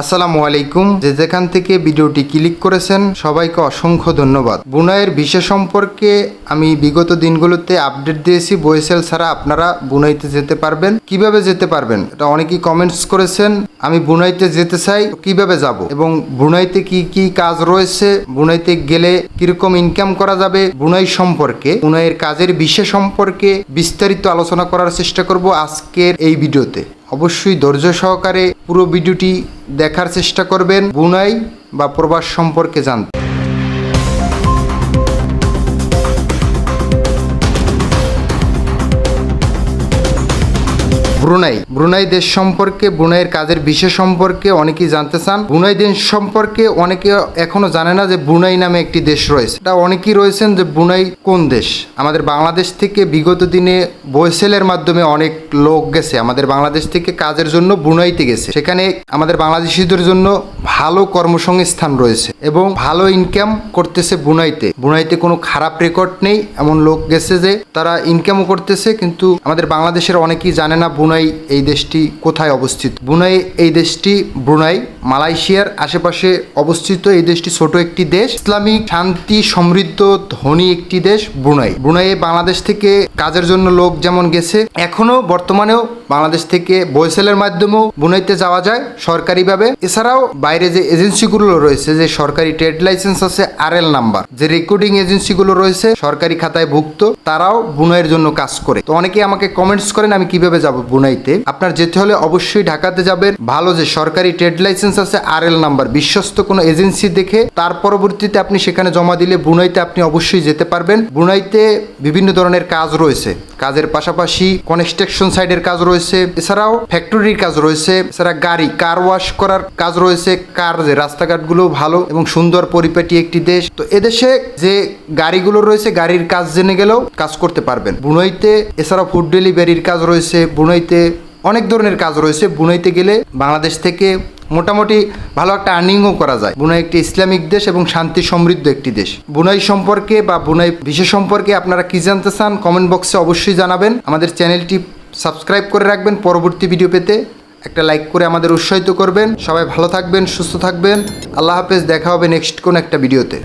আসসালামু আলাইকুম। যে যেখান থেকে ভিডিওটি ক্লিক করেছেন সবাইকে অসংখ্য ধন্যবাদ। বুনাইয়ের বিষয় সম্পর্কে আমি বিগত দিনগুলোতে আপডেট দিয়েছি বয়েসেল ছাড়া আপনারা বুনাইতে যেতে পারবেন। কীভাবে যেতে পারবেন? এটা অনেকেই কমেন্টস করেছেন, আমি বুনাইতে যেতে চাই কীভাবে যাব? এবং বুনাইতে কি কি কাজ রয়েছে? বুনাইতে গেলে কীরকম ইনকাম করা যাবে? বুনাই সম্পর্কে, বুনাইয়ের কাজের বিষয় সম্পর্কে বিস্তারিত আলোচনা করার চেষ্টা করব আজকের এই ভিডিওতে। অবশ্যই ধৈর্য সহকারে পুরো ভিডিওটি দেখার চেষ্টা করবেন, বুনাই বা প্রবাস সম্পর্কে জানতে। ব্রুনাই। ব্রুনাই দেশ সম্পর্কে, ব্রুনাইয়ের কাজের বিষয় সম্পর্কে অনেকেই জানতে চান। ব্রুনাই দেশ সম্পর্কে অনেকে এখনও জানে না যে ব্রুনাই নামে একটি দেশ রয়েছে। এটা অনেকেই রয়েছেন যে ব্রুনাই কোন দেশ? আমাদের বাংলাদেশ থেকে বিগত দিনে বয়সেলের মাধ্যমে অনেক লোক গেছে। আমাদের বাংলাদেশ থেকে কাজের জন্য ব্রুনাইতে গেছে। সেখানে আমাদের বাংলাদেশিদের জন্য ভালো কর্মসংস্থান রয়েছে এবং ভালো ইনকাম করতেছে বুনাইতে বুনাইতে কোনো খারাপ রেকর্ড নেই। এমন লোক গেছে যে তারা ইনকামও করতেছে, কিন্তু আমাদের বাংলাদেশের অনেকেই জানে না বুনাই এই দেশটি কোথায় অবস্থিত? বুনাই এই দেশটি ব্রুনাই মালয়েশিয়ার আশেপাশে অবস্থিত এই দেশটি ছোট একটি দেশ। ইসলামিক, শান্তি, সমৃদ্ধ, ধনী একটি দেশ, ব্রুনাই। ব্রুনাইয়ে বাংলাদেশ থেকে কাজের জন্য লোক যেমন গেছে এখনও বর্তমানেও বাংলাদেশ থেকে বয়সেলের মাধ্যমেও বুনাইতে যাওয়া যায় সরকারিভাবে। এছাড়াও বাইরে যে এজেন্সিগুলো রয়েছে, যে সরকারি ট্রেড লাইসেন্স আছে আর এল নাম্বার, যে রেকর্ডিং এজেন্সিগুলো রয়েছে, সরকারি খাতায় ভুক্ত, তারাও বুনাইয়ের জন্য কাজ করে। তো অনেকে আমাকে কমেন্টস করেন, আমি কীভাবে যাব বুনাইতে আপনার যেতে হলে অবশ্যই ঢাকাতে যাবেন। ভালো যে সরকারি ট্রেড লাইসেন্স আছে আর এল নাম্বার বিশ্বস্ত কোনো এজেন্সি দেখে তার পরবর্তীতে আপনি সেখানে জমা দিলে বুনাইতে আপনি অবশ্যই যেতে পারবেন। বুনাইতে বিভিন্ন ধরনের কাজ রয়েছে। কাজের পাশাপাশি কনস্ট্রাকশন সাইডের কাজ রয়েছে। এছাড়াও ফ্যাক্টরির কাজ রয়েছে। এছাড়া গাড়ি কার ওয়াশ করার কাজ রয়েছে। কার যে রাস্তাঘাটগুলো ভালো এবং সুন্দর পরিপাটি একটি দেশ। তো এদেশে যে গাড়িগুলো রয়েছে, গাড়ির কাজ জেনে গেলেও কাজ করতে পারবেন। বুনইতে এছাড়াও ফুড ডেলিভারির কাজ রয়েছে। বুনইতে অনেক ধরনের কাজ রয়েছে। বুনইতে গেলে বাংলাদেশ থেকে মোটামুটি ভালো একটা আর্নিংও করা যায়। বুনাই একটি ইসলামিক দেশ এবং শান্তি সমৃদ্ধ একটি দেশ। বুনাই সম্পর্কে বা বুনাই বিশেষ সম্পর্কে আপনারা কি জানতে চান কমেন্ট বক্সে অবশ্যই জানাবেন। আমাদের চ্যানেলটি সাবস্ক্রাইব করে রাখবেন। পরবর্তী ভিডিও পেতে একটা লাইক করে আমাদের উৎসাহিত করবেন। সবাই ভালো থাকবেন, সুস্থ থাকবেন। আল্লাহ হাফেজ, দেখা হবে নেক্সট কোন একটা ভিডিওতে